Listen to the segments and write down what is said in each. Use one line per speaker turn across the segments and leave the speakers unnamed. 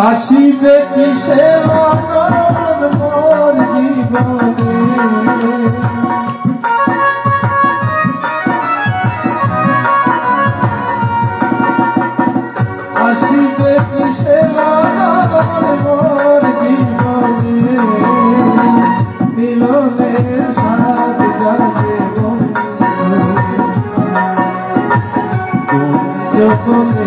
আসিবে কিসে মোর জীবনে আসিবে কিসে মোর জীবনে মিলনের সাথ জাগে যতনে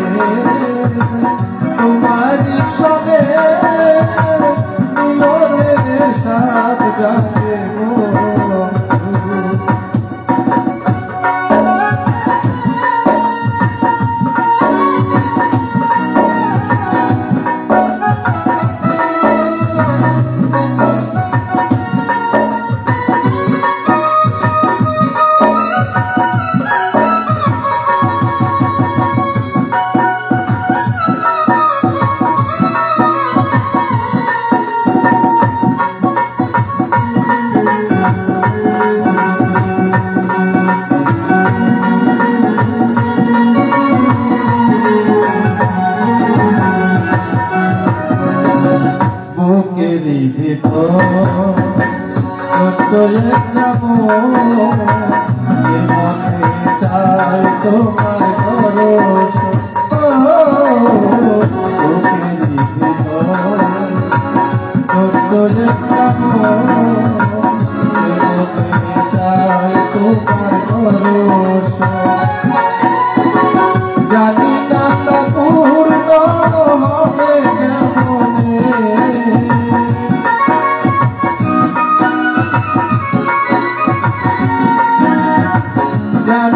সাথ ছোট্ট একটা মন চাই তোমার পরশ ও, বুকেরই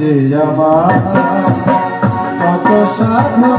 যে আমার কত সাধনা।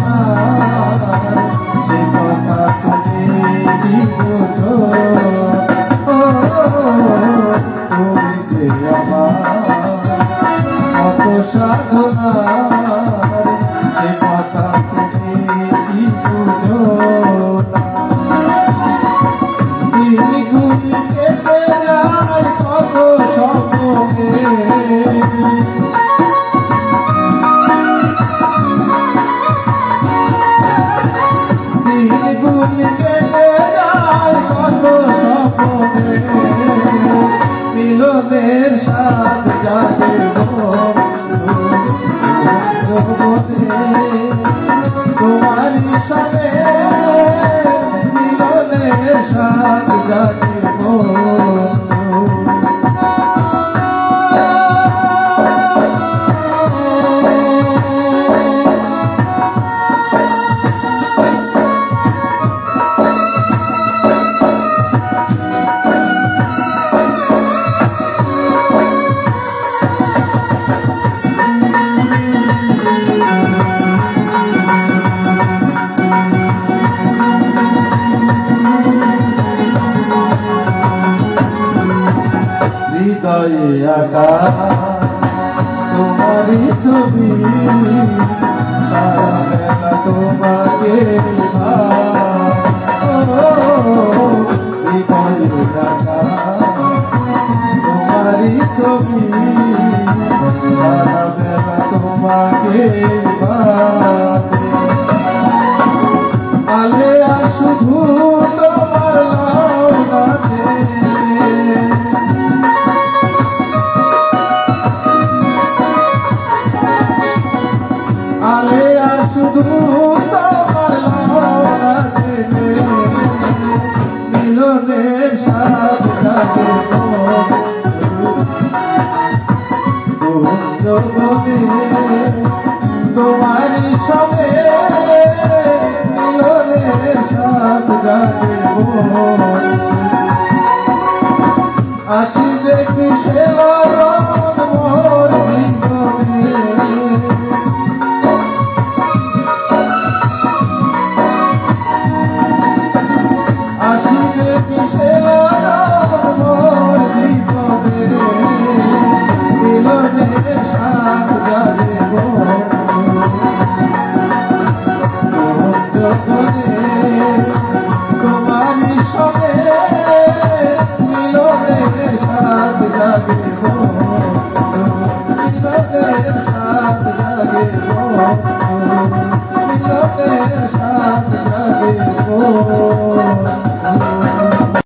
সাথ তোমারই সাথে মিলনের সাথ যাদের হৃদয়ে আকা তোমারই ছবি। তোমাকে হৃদয়ে আকা তোমারই ছবি। তোমাকে আলে আসিবে কিসে আসিবে কিসে